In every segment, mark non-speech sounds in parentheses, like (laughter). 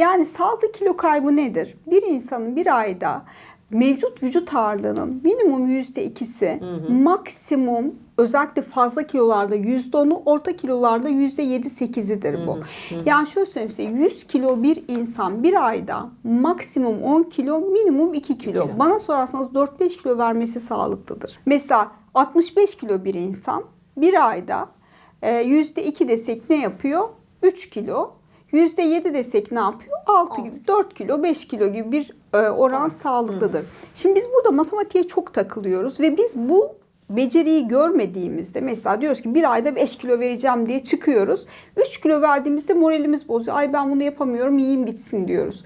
Yani sağlıklı kilo kaybı nedir? Bir insanın bir ayda mevcut vücut ağırlığının minimum yüzde ikisi, maksimum özellikle fazla kilolarda yüzde onu, orta kilolarda yüzde yedi sekizidir bu. Yani şöyle söyleyeyim size 100 kilo bir insan bir ayda maksimum 10 kilo, minimum 2 kilo. kilo. Bana sorarsanız 4-5 kilo vermesi sağlıklıdır. Mesela 65 kilo bir insan bir ayda e, yüzde iki desek ne yapıyor? 3 kilo. Yüzde yedi desek ne yapıyor? 6 gibi, 4 kilo, 5 kilo gibi bir e, oran sağlıklıdır. Şimdi biz burada matematiğe çok takılıyoruz ve biz bu beceriyi görmediğimizde mesela diyoruz ki bir ayda 5 kilo vereceğim diye çıkıyoruz. 3 kilo verdiğimizde moralimiz bozuyor. Ay ben bunu yapamıyorum yiyeyim bitsin diyoruz.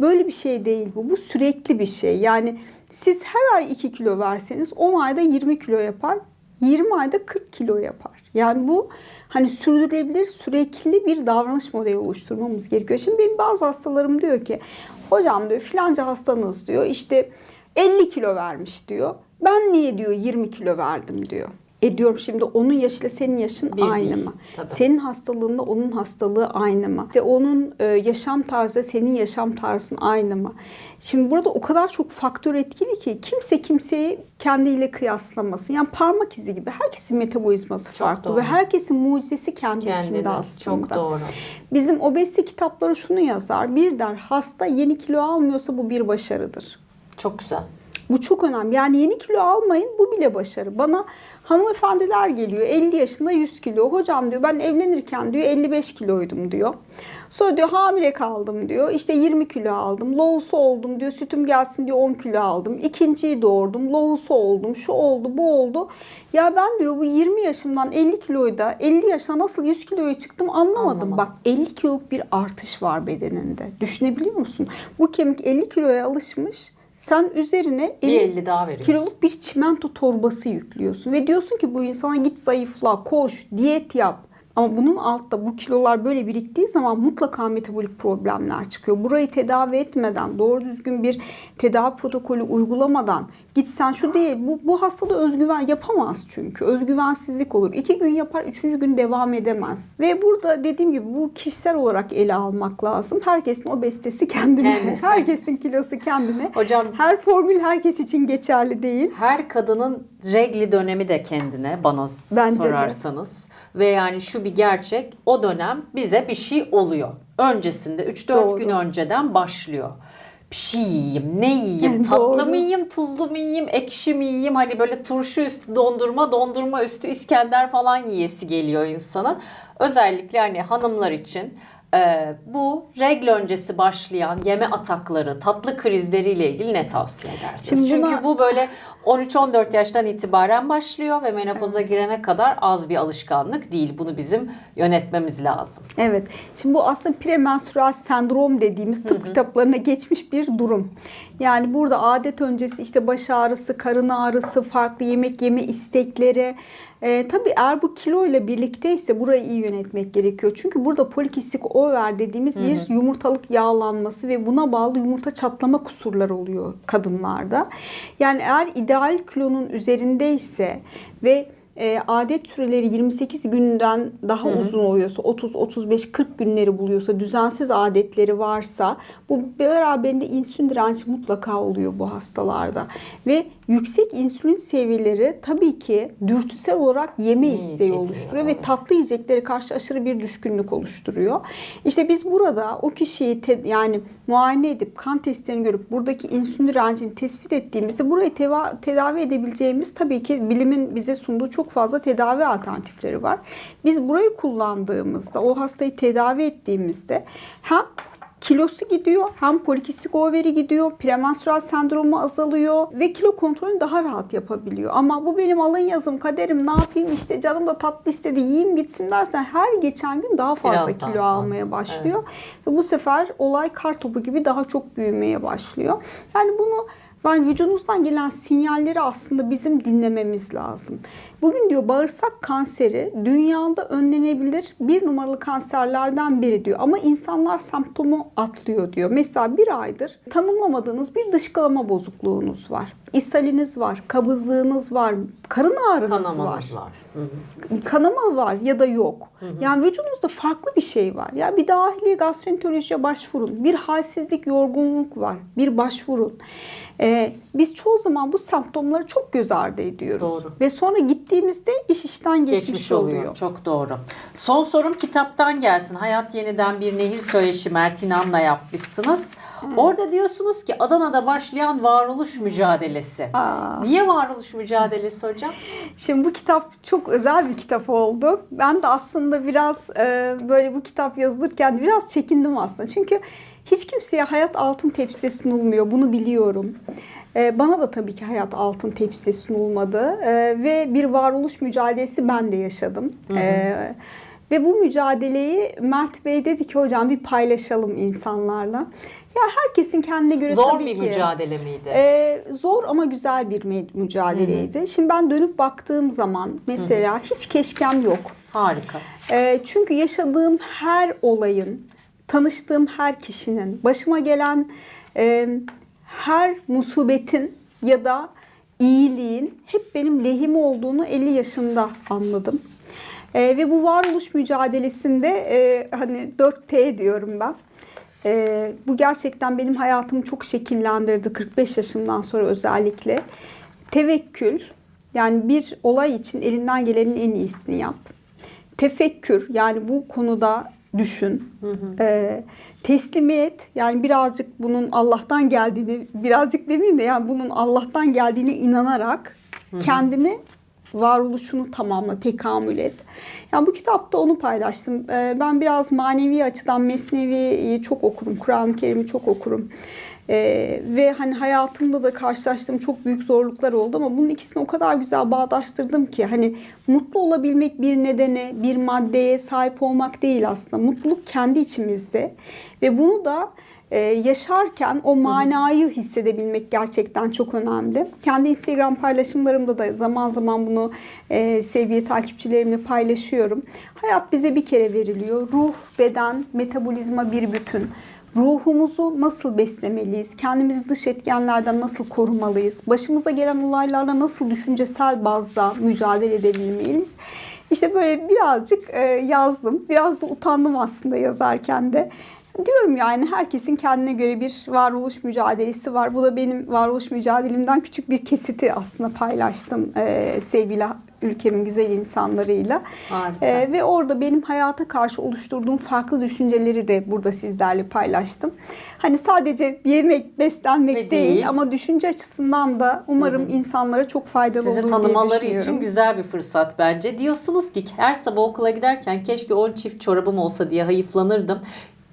Böyle bir şey değil bu. Bu sürekli bir şey. Yani siz her ay 2 kilo verseniz 10 ayda 20 kilo yapar. 20 ayda 40 kilo yapar. Yani bu hani sürdürülebilir sürekli bir davranış modeli oluşturmamız gerekiyor. Şimdi benim bazı hastalarım diyor ki hocam diyor filanca hastanız diyor işte 50 kilo vermiş diyor. Ben niye diyor 20 kilo verdim diyor. E diyorum şimdi onun yaşıyla senin yaşın Bir aynı değil, mı? tabii. Senin hastalığında onun hastalığı aynı mı? İşte onun e, yaşam tarzı senin yaşam tarzın aynı mı? Şimdi burada o kadar çok faktör etkili ki kimse kimseyi kendiyle kıyaslamasın. Yani parmak izi gibi herkesin metabolizması farklı doğru. ve herkesin mucizesi kendi içinde Kendine. aslında. Çok doğru. Bizim obezite kitapları şunu yazar. Bir der hasta yeni kilo almıyorsa bu bir başarıdır. Çok güzel. Bu çok önemli. Yani yeni kilo almayın bu bile başarı. Bana hanımefendiler geliyor 50 yaşında 100 kilo. Hocam diyor ben evlenirken diyor 55 kiloydum diyor. Sonra diyor hamile kaldım diyor. İşte 20 kilo aldım. Lohusu oldum diyor. Sütüm gelsin diyor 10 kilo aldım. İkinciyi doğurdum. Lohusu oldum. Şu oldu bu oldu. Ya ben diyor bu 20 yaşımdan 50 kiloyda 50 yaşına nasıl 100 kiloya çıktım anlamadım. Anlamadım. Bak 50 kiloluk bir artış var bedeninde. Düşünebiliyor musun? Bu kemik 50 kiloya alışmış. Sen üzerine Bir 50 50 daha veriyoruz. kiloluk bir çimento torbası yüklüyorsun ve diyorsun ki bu insana git zayıfla, koş, diyet yap. Ama bunun altta bu kilolar böyle biriktiği zaman mutlaka metabolik problemler çıkıyor. Burayı tedavi etmeden, doğru düzgün bir tedavi protokolü uygulamadan git sen şu değil. Bu, bu hastada özgüven yapamaz çünkü. Özgüvensizlik olur. İki gün yapar, üçüncü gün devam edemez. Ve burada dediğim gibi bu kişisel olarak ele almak lazım. Herkesin obezitesi kendine. Kendine. (laughs) Herkesin kilosu kendine. Hocam Her formül herkes için geçerli değil. her kadının regli dönemi de kendine bana Bence de. sorarsanız ve yani şu bir gerçek o dönem bize bir şey oluyor. Öncesinde 3-4 Doğru. gün önceden başlıyor. Bir şey yiyeyim, ne yiyeyim, (laughs) tatlı mı yiyeyim, tuzlu mu yiyeyim, ekşi mi yiyeyim, hani böyle turşu üstü dondurma, dondurma üstü İskender falan yiyesi geliyor insanın. Özellikle hani hanımlar için e, bu regl öncesi başlayan yeme atakları, tatlı krizleriyle ilgili ne tavsiye edersiniz? Şimdi Çünkü buna- bu böyle 13-14 yaştan itibaren başlıyor ve menopoza girene kadar az bir alışkanlık değil. Bunu bizim yönetmemiz lazım. Evet. Şimdi bu aslında premenstrüel sendrom dediğimiz tıp kitaplarına geçmiş bir durum. Yani burada adet öncesi işte baş ağrısı, karın ağrısı, farklı yemek yeme istekleri. Ee, tabii eğer bu kilo ile birlikteyse burayı iyi yönetmek gerekiyor. Çünkü burada polikistik over dediğimiz bir yumurtalık yağlanması ve buna bağlı yumurta çatlama kusurları oluyor kadınlarda. Yani eğer ideal kilonun üzerindeyse ve e, adet süreleri 28 günden daha uzun oluyorsa 30 35 40 günleri buluyorsa düzensiz adetleri varsa bu beraberinde insülin direnci mutlaka oluyor bu hastalarda. Ve yüksek insülin seviyeleri tabii ki dürtüsel olarak yeme İyi isteği oluşturuyor ve tatlı yiyeceklere karşı aşırı bir düşkünlük oluşturuyor. İşte biz burada o kişiyi yani muayene edip kan testlerini görüp buradaki insülin direncini tespit ettiğimizde burayı teva- tedavi edebileceğimiz tabii ki bilimin bize sunduğu çok fazla tedavi alternatifleri var. Biz burayı kullandığımızda o hastayı tedavi ettiğimizde hem kilosu gidiyor hem polikistik overi gidiyor, premenstrüel sendromu azalıyor ve kilo kontrolünü daha rahat yapabiliyor. Ama bu benim alın yazım kaderim ne yapayım işte canım da tatlı istedi yiyeyim bitsin dersen her geçen gün daha fazla Biraz daha kilo fazla. almaya başlıyor. Ve bu sefer olay kar topu gibi daha çok büyümeye başlıyor. Yani bunu ben vücudunuzdan gelen sinyalleri aslında bizim dinlememiz lazım. Bugün diyor bağırsak kanseri dünyada önlenebilir bir numaralı kanserlerden biri diyor. Ama insanlar semptomu atlıyor diyor. Mesela bir aydır tanımlamadığınız bir dışkılama bozukluğunuz var. İshaliniz var, kabızlığınız var, karın ağrınız var. Kanamanız var. Hı hı. kanama var ya da yok. Yani vücudunuzda farklı bir şey var. Yani bir dahili gastroenterolojiye başvurun. Bir halsizlik, yorgunluk var. Bir başvurun. Ee, biz çoğu zaman bu semptomları çok göz ardı ediyoruz. Doğru. Ve sonra gittiğimizde iş işten geçmiş, geçmiş oluyor. oluyor. Çok doğru. Son sorum kitaptan gelsin. Hayat Yeniden Bir Nehir Söyleşi Mert İnan'la yapmışsınız. Orada diyorsunuz ki Adana'da başlayan varoluş mücadelesi. Aa. Niye varoluş mücadelesi hocam? Şimdi bu kitap çok özel bir kitap oldu. Ben de aslında biraz e, böyle bu kitap yazılırken biraz çekindim aslında. Çünkü hiç kimseye hayat altın tepside sunulmuyor. Bunu biliyorum. E, bana da tabii ki hayat altın tepside sunulmadı. E, ve bir varoluş mücadelesi ben de yaşadım. E, ve bu mücadeleyi Mert Bey dedi ki hocam bir paylaşalım insanlarla. Ya herkesin kendine göre Zor tabii bir ki. mücadele miydi? Ee, zor ama güzel bir mücadeleydi. Şimdi ben dönüp baktığım zaman mesela hiç keşkem yok. Harika. Ee, çünkü yaşadığım her olayın, tanıştığım her kişinin, başıma gelen e, her musibetin ya da iyiliğin hep benim lehim olduğunu 50 yaşında anladım. Ee, ve bu varoluş mücadelesinde e, hani 4T diyorum ben. Ee, bu gerçekten benim hayatımı çok şekillendirdi 45 yaşımdan sonra özellikle. Tevekkül yani bir olay için elinden gelenin en iyisini yap. Tefekkür yani bu konuda düşün. Ee, teslimiyet yani birazcık bunun Allah'tan geldiğini birazcık demeyeyim de yani bunun Allah'tan geldiğine inanarak kendini varoluşunu tamamla, tekamül et. Yani bu kitapta onu paylaştım. Ee, Ben biraz manevi açıdan Mesnevi'yi çok okurum, Kur'an-ı Kerim'i çok okurum. Ee, ve hani hayatımda da karşılaştığım çok büyük zorluklar oldu ama bunun ikisini o kadar güzel bağdaştırdım ki hani mutlu olabilmek bir nedene, bir maddeye sahip olmak değil aslında. Mutluluk kendi içimizde ve bunu da e, yaşarken o manayı hissedebilmek gerçekten çok önemli. Kendi Instagram paylaşımlarımda da zaman zaman bunu e, sevgili takipçilerimle paylaşıyorum. Hayat bize bir kere veriliyor. Ruh, beden, metabolizma bir bütün. Ruhumuzu nasıl beslemeliyiz? Kendimizi dış etkenlerden nasıl korumalıyız? Başımıza gelen olaylarla nasıl düşüncesel bazda mücadele edebilmeliyiz? İşte böyle birazcık e, yazdım. Biraz da utandım aslında yazarken de. Diyorum yani herkesin kendine göre bir varoluş mücadelesi var. Bu da benim varoluş mücadelemden küçük bir kesiti aslında paylaştım e, sevgili ülkemin güzel insanlarıyla. Harika. E, ve orada benim hayata karşı oluşturduğum farklı düşünceleri de burada sizlerle paylaştım. Hani sadece yemek, beslenmek Ve değil, değil. ama düşünce açısından da umarım insanlara çok faydalı Sizi olur diye tanımaları düşünüyorum. için güzel bir fırsat bence. Diyorsunuz ki her sabah okula giderken keşke 10 çift çorabım olsa diye hayıflanırdım.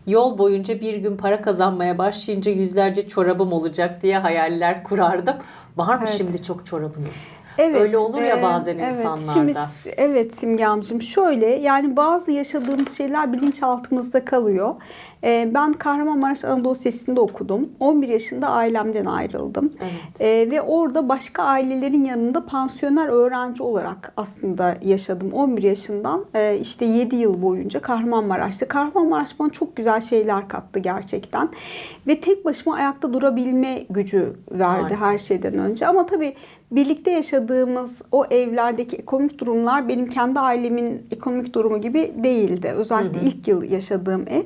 Yol boyunca bir gün para kazanmaya başlayınca yüzlerce çorabım olacak diye hayaller kurardım. Var mı Evet. şimdi çok çorabınız? Evet, Öyle olur ya e, bazen evet. insanlarda. Şimdi, evet Simge amcım şöyle yani bazı yaşadığımız şeyler bilinçaltımızda kalıyor. E, ben Kahramanmaraş Anadolu Lisesi'nde okudum. 11 yaşında ailemden ayrıldım. Evet. E, ve orada başka ailelerin yanında pansiyoner öğrenci olarak aslında yaşadım. 11 yaşından e, işte 7 yıl boyunca Kahramanmaraş'ta. Kahramanmaraş bana çok güzel şeyler kattı gerçekten. Ve tek başıma ayakta durabilme gücü verdi Harika. her şeyden önce. Ama tabii birlikte yaşadığımız o evlerdeki ekonomik durumlar benim kendi ailemin ekonomik durumu gibi değildi. Özellikle ilk yıl yaşadığım ev.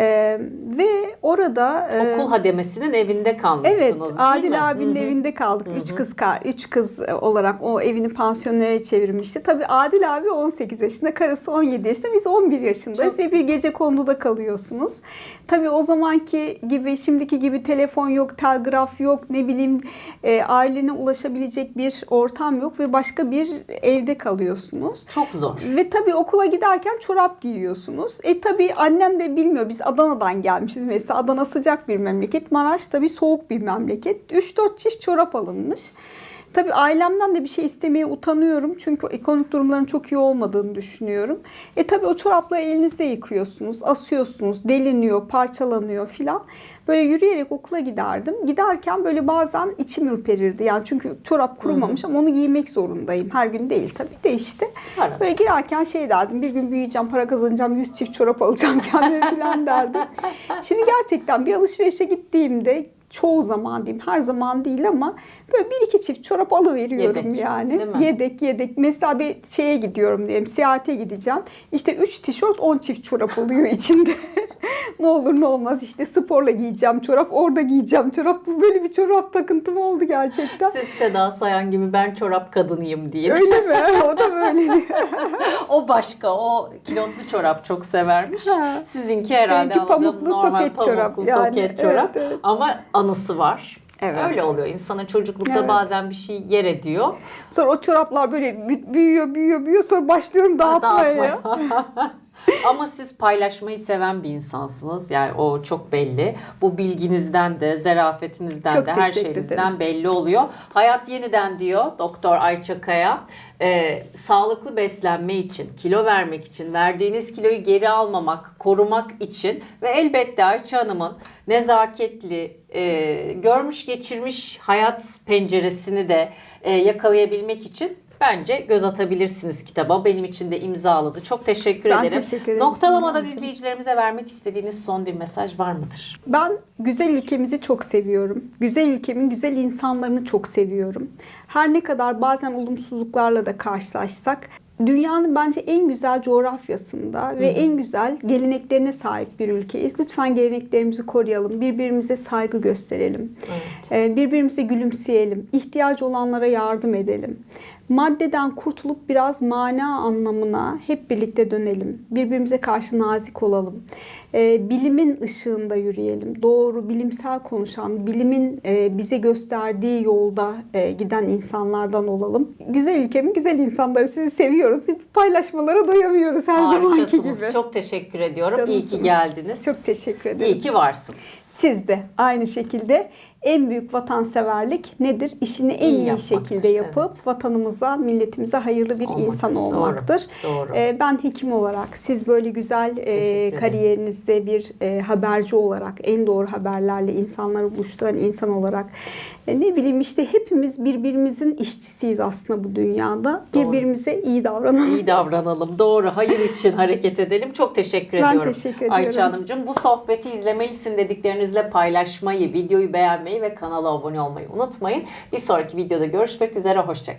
Ee, ve orada e, Okul hademesinin evinde kalmışsınız Evet, değil mi? Adil abinin Hı hı. evinde kaldık. Üç kız ka- üç kız olarak o evini pansiyonere çevirmişti. Tabii Adil abi 18 yaşında, karısı 17 yaşında. Biz 11 yaşındayız Çok ve bir gece konuda kalıyorsunuz. Tabii o zamanki gibi, şimdiki gibi telefon yok, telgraf yok, ne bileyim e, ailene ulaşabilecek bir ortam yok ve başka bir evde kalıyorsunuz. Çok zor. Ve tabii okula giderken çorap giyiyorsunuz. E tabii annem de bilmiyor. Biz Adana'dan gelmişiz. Mesela Adana sıcak bir memleket. Maraş tabii soğuk bir memleket. 3-4 çift çorap alınmış. Tabii ailemden de bir şey istemeye utanıyorum. Çünkü ekonomik durumların çok iyi olmadığını düşünüyorum. E tabii o çorapları elinizde yıkıyorsunuz, asıyorsunuz, deliniyor, parçalanıyor filan. Böyle yürüyerek okula giderdim. Giderken böyle bazen içim ürperirdi. Yani çünkü çorap kurumamış ama onu giymek zorundayım. Her gün değil tabii de işte. Arada. Böyle girerken şey derdim. Bir gün büyüyeceğim, para kazanacağım, 100 çift çorap alacağım (laughs) kendime falan derdim. Şimdi gerçekten bir alışverişe gittiğimde çoğu zaman diyeyim her zaman değil ama böyle bir iki çift çorap alıveriyorum Yedek, yani. Yedek yedek. Mesela bir şeye gidiyorum diyelim seyahate gideceğim. İşte 3 tişört 10 çift çorap oluyor (laughs) içinde. Ne olur ne olmaz işte sporla giyeceğim çorap orada giyeceğim çorap. Bu böyle bir çorap takıntım oldu gerçekten. Siz Seda Sayan gibi ben çorap kadınıyım diye. Öyle mi? O da böyle. (laughs) o başka. O kilotlu çorap çok severmiş. Ha. Sizinki herhalde Benimki pamuklu normal soket çorap pamuklu yani. soket çorap. Evet, evet. Ama anısı var. Evet. Öyle oluyor. İnsanın çocuklukta Evet. bazen bir şey yer ediyor. Sonra o çoraplar böyle bü- büyüyor büyüyor büyüyor sonra başlıyorum dağıtmaya. Dağıtmaya. (laughs) Ama siz paylaşmayı seven bir insansınız. Yani o çok belli. Bu bilginizden de, zarafetinizden Çok de, her şeyinizden belli oluyor. Hayat yeniden diyor Doktor Ayça Kaya. E, sağlıklı beslenme için, kilo vermek için, verdiğiniz kiloyu geri almamak, korumak için ve elbette Ayça Hanım'ın nezaketli, e, görmüş geçirmiş hayat penceresini de e, yakalayabilmek için bence göz atabilirsiniz kitaba. Benim için de imzaladı. Çok teşekkür Ben ederim. teşekkür ederim Noktalamadan izleyicilerimize vermek istediğiniz son bir mesaj var mıdır? Ben güzel ülkemizi çok seviyorum. Güzel ülkemin güzel insanlarını çok seviyorum. Her ne kadar bazen olumsuzluklarla da karşılaşsak dünyanın bence en güzel coğrafyasında ve en güzel geleneklerine sahip bir ülkeyiz. Lütfen geleneklerimizi koruyalım. Birbirimize saygı gösterelim. Ee, Birbirimize gülümseyelim. İhtiyacı olanlara yardım edelim. Maddeden kurtulup biraz mana anlamına hep birlikte dönelim. Birbirimize karşı nazik olalım. Ee, bilimin ışığında yürüyelim. Doğru, bilimsel konuşan, bilimin e, bize gösterdiği yolda e, giden insanlardan olalım. Güzel ülkemin güzel insanları sizi seviyoruz. Paylaşmalara doyamıyoruz her zamanki gibi. Çok teşekkür ediyorum. İyi ki Canımsınız. geldiniz. Çok teşekkür ederim. İyi ki varsınız. Siz de aynı şekilde en büyük vatanseverlik nedir? İşini en İyi iyi, şekilde yapıp vatanımıza, milletimize hayırlı bir Olmak. insan Doğru, olmaktır. doğru. Ee, ben hekim olarak, siz böyle güzel e, kariyerinizde bir e, haberci olarak, en doğru haberlerle insanları buluşturan insan olarak e, ne bileyim işte hepimiz birbirimizin işçisiyiz aslında bu dünyada. Doğru. Birbirimize iyi davranalım. İyi davranalım. Doğru. Hayır için hareket edelim. Çok teşekkür Ben ediyorum. teşekkür ediyorum. Ayça Hanımcığım bu sohbeti izlemelisin dediklerinizle paylaşmayı, videoyu beğenmeyi ve kanala abone olmayı unutmayın. Bir sonraki videoda görüşmek üzere. Hoşçakalın.